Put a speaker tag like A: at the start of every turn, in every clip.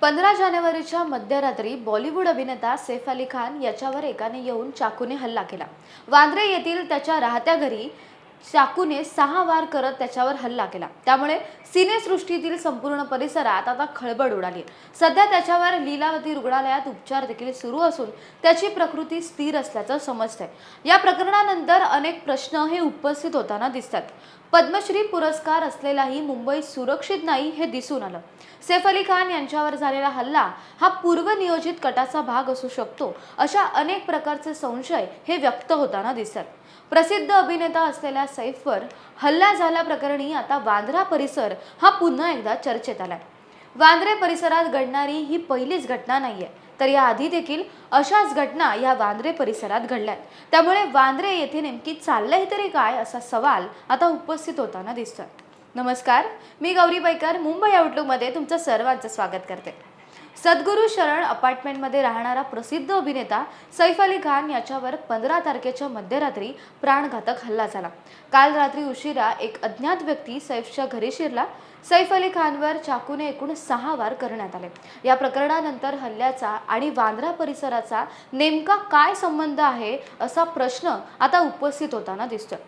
A: पंधरा जानेवारीच्या मध्यरात्री बॉलिवूड अभिनेता सैफ अली खान याच्यावर एकाने येऊन चाकूने हल्ला केला. वांद्रे येथील त्याच्या राहत्या घरी चाकूने सहा वार करत त्याच्यावर हल्ला केला. त्यामुळे सिनेसृष्टीतील संपूर्ण परिसरात आता खळबळ उडाली. सध्या त्याच्यावर लीलावती रुग्णालयात उपचार देखील सुरू असून त्याची प्रकृती स्थिर असल्याचं समजतंय. या प्रकरणानंतर अनेक प्रश्न हे उपस्थित होताना दिसतात. पद्मश्री पुरस्कार असलेलाही मुंबई सुरक्षित नाही हे दिसून आलं. सैफ अली खान यांच्यावर झालेला हल्ला हा पूर्वनियोजित कटाचा भाग असू शकतो अशा अनेक प्रकारचे संशय हे व्यक्त होताना दिसतात. प्रसिद्ध अभिनेता असलेल्या सैफवर हल्ला झाल्याप्रकरणी आता वांद्रा परिसर हा पुन्हा एकदा चर्चेत आलाय. वांद्रे परिसरात घडणारी ही पहिलीच घटना नाहीये तर या आधी देखील अशाच घटना या वांद्रे परिसरात घडल्यात. त्यामुळे वांद्रे येथे नेमकी चाललंय तरी काय असा सवाल आता उपस्थित होताना दिसतोय. नमस्कार मी गौरी बैकर मुंबई आउटलुकमध्ये तुमचं सर्वांचं स्वागत करते. सद्गुरू शरण अपार्टमेंटमध्ये राहणारा प्रसिद्ध अभिनेता सैफ अली खान याच्यावर पंधरा तारखेच्या मध्यरात्री प्राणघातक हल्ला झाला. काल रात्री उशिरा एक अज्ञात व्यक्ती सैफच्या घरी शिरला. सैफ अली खानवर चाकूने एकूण सहा वार करण्यात आले. या प्रकरणानंतर हल्ल्याचा आणि वांद्रा परिसराचा नेमका काय संबंध आहे असा प्रश्न आता उपस्थित होताना दिसतोय.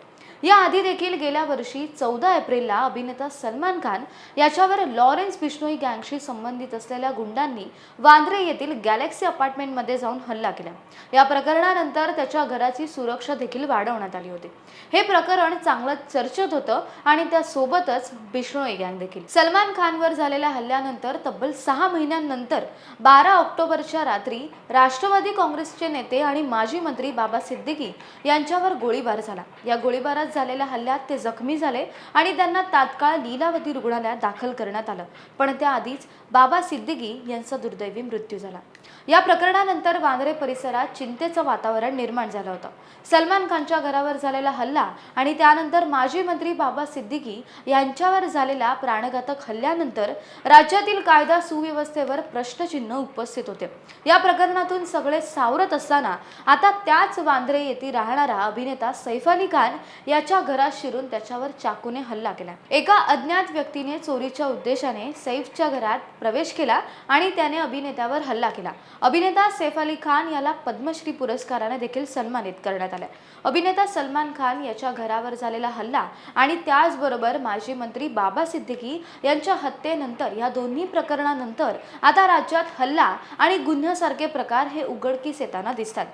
A: या आधी देखील गेल्या वर्षी चौदा एप्रिलला अभिनेता सलमान खान याच्यावर लॉरेन्स बिश्नोई गँगशी संबंधित असलेल्या गुंडांनी वांद्रे येथील गॅलेक्सी अपार्टमेंटमध्ये जाऊन हल्ला केला. या प्रकरणानंतर त्याच्या घराची सुरक्षा देखील वाढवण्यात आली होती. हे प्रकरण चांगलं चर्चेत होतं आणि त्यासोबतच बिश्नोई गँग देखील. सलमान खानवर झालेल्या हल्ल्यानंतर तब्बल सहा महिन्यांनंतर बारा ऑक्टोबरच्या रात्री राष्ट्रवादी काँग्रेसचे नेते आणि माजी मंत्री बाबा सिद्दीकी यांच्यावर गोळीबार झाला. या गोळीबारात झालेल्या हल्ल्यात ते जखमी झाले आणि त्यांना तात्काळ लीलावती रुग्णालयात दाखल करण्यात आलं. पण त्याआधीच बाबा सिद्दीकी यांचा दुर्दैवी मृत्यू झाला. या प्रकरणानंतर वांद्रे परिसरात चिंतेचं वातावरण निर्माण झालं होतं. सलमान खानच्या घरावर झालेला हल्ला आणि त्यानंतर माजी मंत्री बाबा सिद्दीकी यांच्यावर झालेल्या प्राणघातक हल्ल्यानंतर राज्यातील कायदा सुव्यवस्थेवर प्रश्नचिन्ह उपस्थित होते. या प्रकरणातून सगळे सावरत असताना आता त्याच वांद्रे येथे राहणारा अभिनेता सैफ अली खान या त्याच्या घरात शिरून त्याच्यावर चाकूने हल्ला केला. एका अज्ञात व्यक्तीने चोरीच्या उद्देशाने सैफच्या घरात प्रवेश केला आणि त्याने अभिनेत्यावर हल्ला केला. अभिनेता सैफ अली खान याला पद्मश्री पुरस्काराने देखील सन्मानित करण्यात आले. अभिनेता सलमान खान याच्या घरावर झालेला हल्ला आणि त्याचबरोबर माजी मंत्री बाबा सिद्दीकी यांच्या हत्येनंतर या दोन्ही प्रकरणानंतर आता राज्यात हल्ला आणि गुन्ह्यासारखे प्रकार हे उघडकीस येताना दिसतात.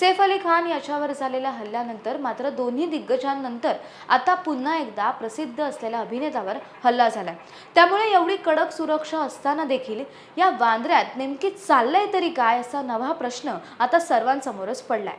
A: सैफ अली खान याच्यावर झालेल्या हल्ल्यानंतर मात्र दोन्ही नंतर आता पुन्हा एकदा प्रसिद्ध असलेल्या अभिनेत्यावर हल्ला झालाय. त्यामुळे एवढी कडक सुरक्षा असताना देखील या वांद्र्यात नेमकी चाललंय तरी काय असा नवा प्रश्न आता सर्वांसमोरच पडलाय.